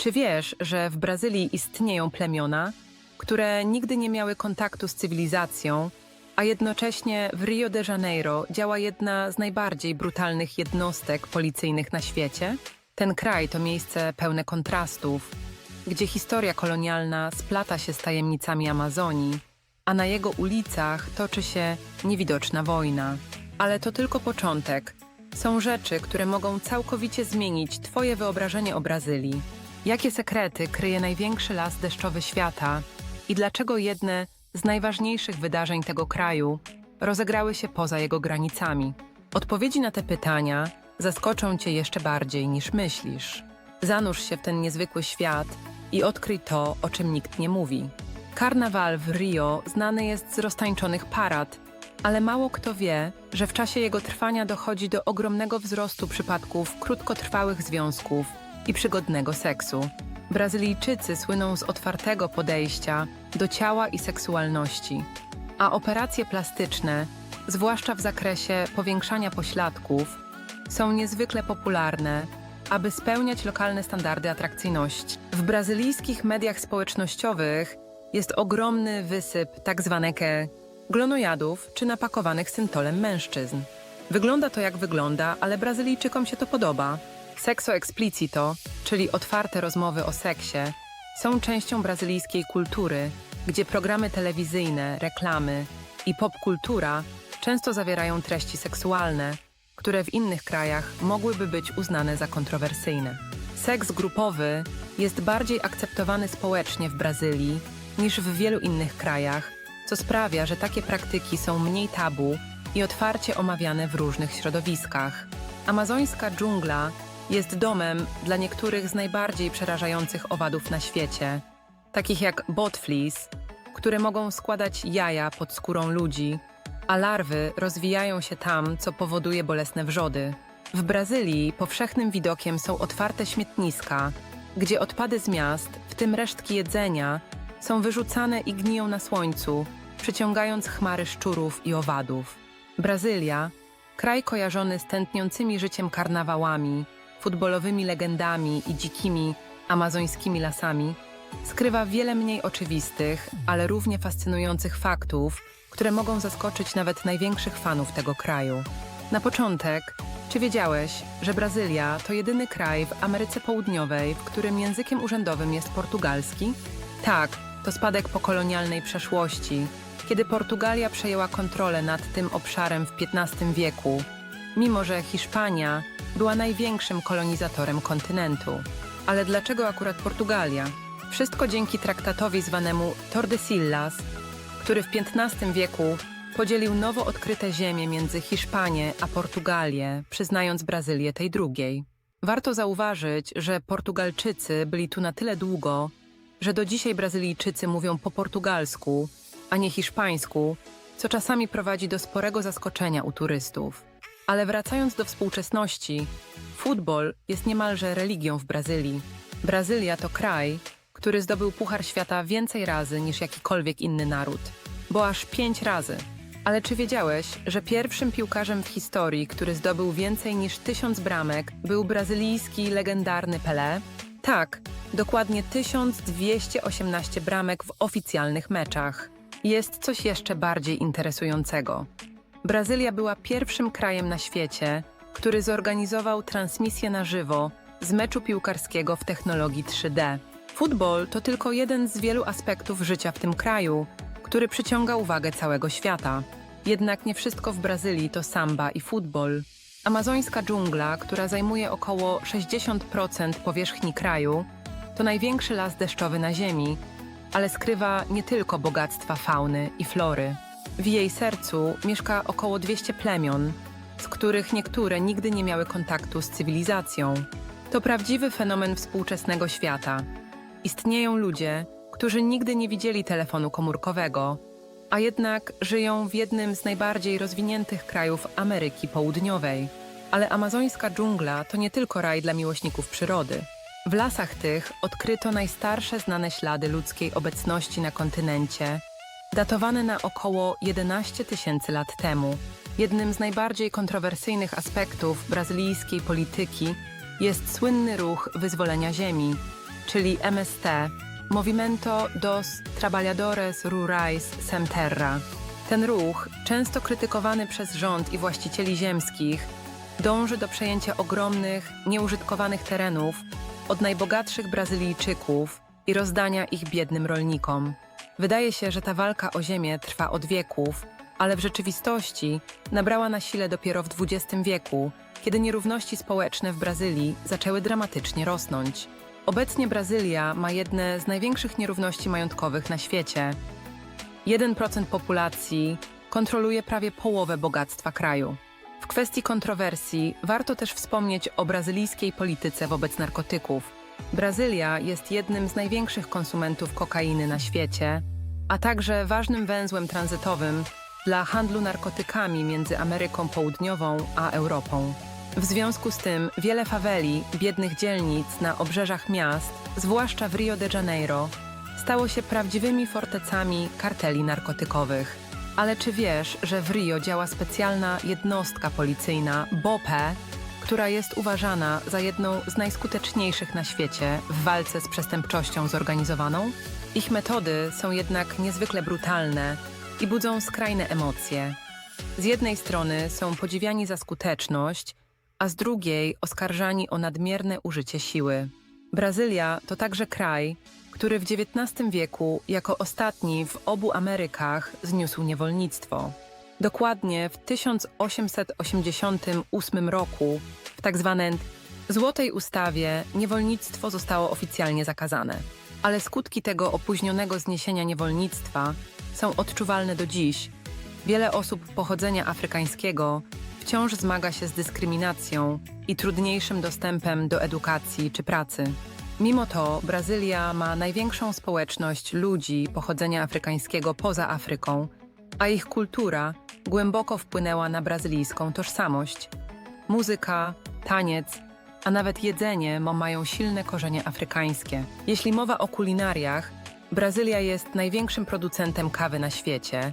Czy wiesz, że w Brazylii istnieją plemiona, które nigdy nie miały kontaktu z cywilizacją, a jednocześnie w Rio de Janeiro działa jedna z najbardziej brutalnych jednostek policyjnych na świecie? Ten kraj to miejsce pełne kontrastów, gdzie historia kolonialna splata się z tajemnicami Amazonii, a na jego ulicach toczy się niewidoczna wojna. Ale to tylko początek. Są rzeczy, które mogą całkowicie zmienić Twoje wyobrażenie o Brazylii. Jakie sekrety kryje największy las deszczowy świata i dlaczego jedne z najważniejszych wydarzeń tego kraju rozegrały się poza jego granicami? Odpowiedzi na te pytania zaskoczą Cię jeszcze bardziej niż myślisz. Zanurz się w ten niezwykły świat i odkryj to, o czym nikt nie mówi. Karnawal w Rio znany jest z roztańczonych parad, ale mało kto wie, że w czasie jego trwania dochodzi do ogromnego wzrostu przypadków krótkotrwałych związków i przygodnego seksu. Brazylijczycy słyną z otwartego podejścia do ciała i seksualności, a operacje plastyczne, zwłaszcza w zakresie powiększania pośladków, są niezwykle popularne, aby spełniać lokalne standardy atrakcyjności. W brazylijskich mediach społecznościowych jest ogromny wysyp tzw. ke glonojadów czy napakowanych syntolem mężczyzn. Wygląda to jak wygląda, ale Brazylijczykom się to podoba. Sexo explicito, czyli otwarte rozmowy o seksie, są częścią brazylijskiej kultury, gdzie programy telewizyjne, reklamy i popkultura często zawierają treści seksualne, które w innych krajach mogłyby być uznane za kontrowersyjne. Seks grupowy jest bardziej akceptowany społecznie w Brazylii niż w wielu innych krajach, co sprawia, że takie praktyki są mniej tabu i otwarcie omawiane w różnych środowiskach. Amazońska dżungla jest domem dla niektórych z najbardziej przerażających owadów na świecie, takich jak botflis, które mogą składać jaja pod skórą ludzi, a larwy rozwijają się tam, co powoduje bolesne wrzody. W Brazylii powszechnym widokiem są otwarte śmietniska, gdzie odpady z miast, w tym resztki jedzenia, są wyrzucane i gniją na słońcu, przyciągając chmary szczurów i owadów. Brazylia, kraj kojarzony z tętniącymi życiem karnawałami, futbolowymi legendami i dzikimi amazońskimi lasami, skrywa wiele mniej oczywistych, ale równie fascynujących faktów, które mogą zaskoczyć nawet największych fanów tego kraju. Na początek, czy wiedziałeś, że Brazylia to jedyny kraj w Ameryce Południowej, w którym językiem urzędowym jest portugalski? Tak, to spadek pokolonialnej przeszłości, kiedy Portugalia przejęła kontrolę nad tym obszarem w XV wieku, mimo że Hiszpania była największym kolonizatorem kontynentu. Ale dlaczego akurat Portugalia? Wszystko dzięki traktatowi zwanemu Tordesillas, który w XV wieku podzielił nowo odkryte ziemie między Hiszpanię a Portugalię, przyznając Brazylię tej drugiej. Warto zauważyć, że Portugalczycy byli tu na tyle długo, że do dzisiaj Brazylijczycy mówią po portugalsku, a nie hiszpańsku, co czasami prowadzi do sporego zaskoczenia u turystów. Ale wracając do współczesności, futbol jest niemalże religią w Brazylii. Brazylia to kraj, który zdobył Puchar Świata więcej razy niż jakikolwiek inny naród, bo aż pięć razy. Ale czy wiedziałeś, że pierwszym piłkarzem w historii, który zdobył więcej niż tysiąc bramek, był brazylijski legendarny Pelé? Tak, dokładnie 1218 bramek w oficjalnych meczach. Jest coś jeszcze bardziej interesującego. Brazylia była pierwszym krajem na świecie, który zorganizował transmisję na żywo z meczu piłkarskiego w technologii 3D. Futbol to tylko jeden z wielu aspektów życia w tym kraju, który przyciąga uwagę całego świata. Jednak nie wszystko w Brazylii to samba i futbol. Amazońska dżungla, która zajmuje około 60% powierzchni kraju, to największy las deszczowy na Ziemi, ale skrywa nie tylko bogactwa fauny i flory. W jej sercu mieszka około 200 plemion, z których niektóre nigdy nie miały kontaktu z cywilizacją. To prawdziwy fenomen współczesnego świata. Istnieją ludzie, którzy nigdy nie widzieli telefonu komórkowego, a jednak żyją w jednym z najbardziej rozwiniętych krajów Ameryki Południowej. Ale amazońska dżungla to nie tylko raj dla miłośników przyrody. W lasach tych odkryto najstarsze znane ślady ludzkiej obecności na kontynencie, datowane na około 11 tysięcy lat temu. Jednym z najbardziej kontrowersyjnych aspektów brazylijskiej polityki jest słynny ruch wyzwolenia ziemi, czyli MST, Movimento dos Trabalhadores Rurais Sem Terra. Ten ruch, często krytykowany przez rząd i właścicieli ziemskich, dąży do przejęcia ogromnych, nieużytkowanych terenów od najbogatszych Brazylijczyków i rozdania ich biednym rolnikom. Wydaje się, że ta walka o ziemię trwa od wieków, ale w rzeczywistości nabrała na sile dopiero w XX wieku, kiedy nierówności społeczne w Brazylii zaczęły dramatycznie rosnąć. Obecnie Brazylia ma jedne z największych nierówności majątkowych na świecie. 1% populacji kontroluje prawie połowę bogactwa kraju. W kwestii kontrowersji warto też wspomnieć o brazylijskiej polityce wobec narkotyków. Brazylia jest jednym z największych konsumentów kokainy na świecie, a także ważnym węzłem tranzytowym dla handlu narkotykami między Ameryką Południową a Europą. W związku z tym wiele faweli, biednych dzielnic na obrzeżach miast, zwłaszcza w Rio de Janeiro, stało się prawdziwymi fortecami karteli narkotykowych. Ale czy wiesz, że w Rio działa specjalna jednostka policyjna BOPE, która jest uważana za jedną z najskuteczniejszych na świecie w walce z przestępczością zorganizowaną? Ich metody są jednak niezwykle brutalne i budzą skrajne emocje. Z jednej strony są podziwiani za skuteczność, a z drugiej oskarżani o nadmierne użycie siły. Brazylia to także kraj, który w XIX wieku jako ostatni w obu Amerykach zniósł niewolnictwo. Dokładnie w 1888 roku w tzw. Złotej Ustawie niewolnictwo zostało oficjalnie zakazane. Ale skutki tego opóźnionego zniesienia niewolnictwa są odczuwalne do dziś. Wiele osób pochodzenia afrykańskiego wciąż zmaga się z dyskryminacją i trudniejszym dostępem do edukacji czy pracy. Mimo to Brazylia ma największą społeczność ludzi pochodzenia afrykańskiego poza Afryką, a ich kultura głęboko wpłynęła na brazylijską tożsamość. Muzyka, taniec, a nawet jedzenie mają silne korzenie afrykańskie. Jeśli mowa o kulinariach, Brazylia jest największym producentem kawy na świecie,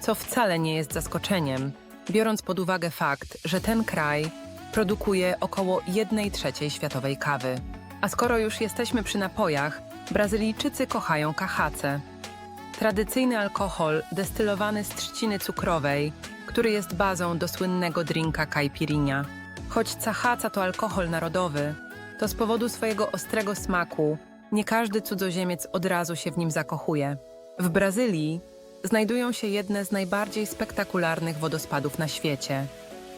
co wcale nie jest zaskoczeniem, biorąc pod uwagę fakt, że ten kraj produkuje około 1 trzeciej światowej kawy. A skoro już jesteśmy przy napojach, Brazylijczycy kochają kahace. Tradycyjny alkohol destylowany z trzciny cukrowej, który jest bazą do słynnego drinka caipirinha. Choć cachaca to alkohol narodowy, to z powodu swojego ostrego smaku nie każdy cudzoziemiec od razu się w nim zakochuje. W Brazylii znajdują się jedne z najbardziej spektakularnych wodospadów na świecie.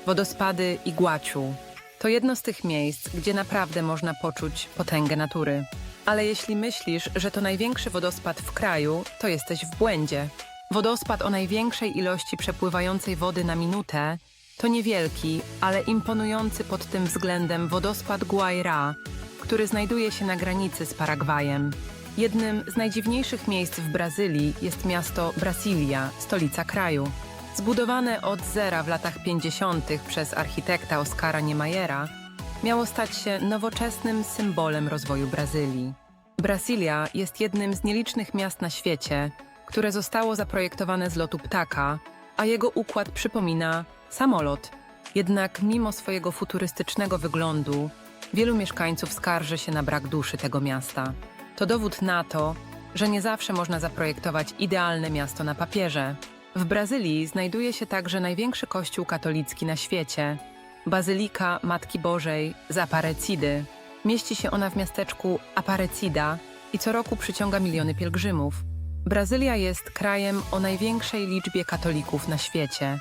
Wodospady Iguachu. To jedno z tych miejsc, gdzie naprawdę można poczuć potęgę natury. Ale jeśli myślisz, że to największy wodospad w kraju, to jesteś w błędzie. Wodospad o największej ilości przepływającej wody na minutę to niewielki, ale imponujący pod tym względem wodospad Guairá, który znajduje się na granicy z Paragwajem. Jednym z najdziwniejszych miejsc w Brazylii jest miasto Brasilia, stolica kraju. Zbudowane od zera w latach 50. przez architekta Oskara Niemeyera, miało stać się nowoczesnym symbolem rozwoju Brazylii. Brasilia jest jednym z nielicznych miast na świecie, które zostało zaprojektowane z lotu ptaka, a jego układ przypomina samolot. Jednak mimo swojego futurystycznego wyglądu, wielu mieszkańców skarży się na brak duszy tego miasta. To dowód na to, że nie zawsze można zaprojektować idealne miasto na papierze. W Brazylii znajduje się także największy kościół katolicki na świecie Bazylika Matki Bożej z Aparecidy. Mieści się ona w miasteczku Aparecida i co roku przyciąga miliony pielgrzymów. Brazylia jest krajem o największej liczbie katolików na świecie,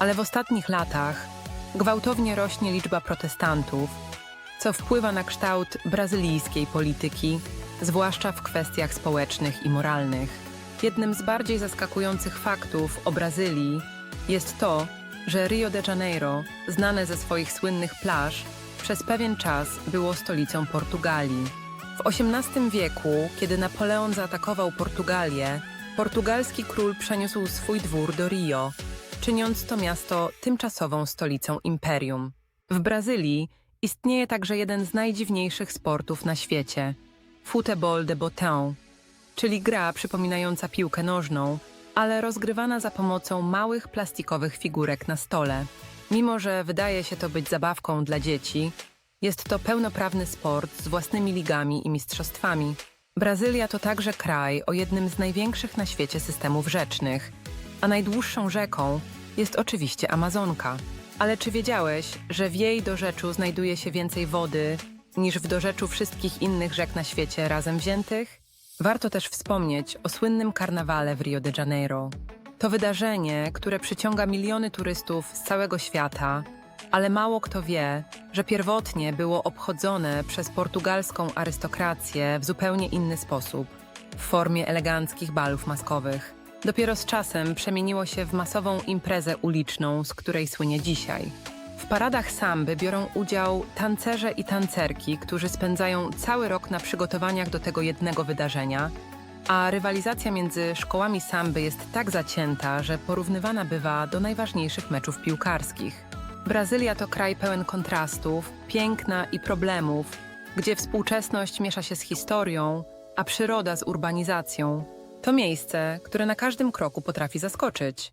ale w ostatnich latach gwałtownie rośnie liczba protestantów, co wpływa na kształt brazylijskiej polityki, zwłaszcza w kwestiach społecznych i moralnych. Jednym z bardziej zaskakujących faktów o Brazylii jest to, że Rio de Janeiro, znane ze swoich słynnych plaż, przez pewien czas było stolicą Portugalii. W XVIII wieku, kiedy Napoleon zaatakował Portugalię, portugalski król przeniósł swój dwór do Rio, czyniąc to miasto tymczasową stolicą imperium. W Brazylii istnieje także jeden z najdziwniejszych sportów na świecie futebol de botão, czyli gra przypominająca piłkę nożną, ale rozgrywana za pomocą małych plastikowych figurek na stole. Mimo, że wydaje się to być zabawką dla dzieci, Jest to pełnoprawny sport z własnymi ligami i mistrzostwami. Brazylia to także kraj o jednym z największych na świecie systemów rzecznych, a najdłuższą rzeką jest oczywiście Amazonka. Ale czy wiedziałeś, że w jej dorzeczu znajduje się więcej wody niż w dorzeczu wszystkich innych rzek na świecie razem wziętych? Warto też wspomnieć o słynnym karnawale w Rio de Janeiro. To wydarzenie, które przyciąga miliony turystów z całego świata, ale mało kto wie, że pierwotnie było obchodzone przez portugalską arystokrację w zupełnie inny sposób w formie eleganckich balów maskowych. Dopiero z czasem przemieniło się w masową imprezę uliczną, z której słynie dzisiaj. W paradach samby biorą udział tancerze i tancerki, którzy spędzają cały rok na przygotowaniach do tego jednego wydarzenia, a rywalizacja między szkołami samby jest tak zacięta, że porównywana bywa do najważniejszych meczów piłkarskich. Brazylia to kraj pełen kontrastów, piękna i problemów, gdzie współczesność miesza się z historią, a przyroda z urbanizacją. To miejsce, które na każdym kroku potrafi zaskoczyć.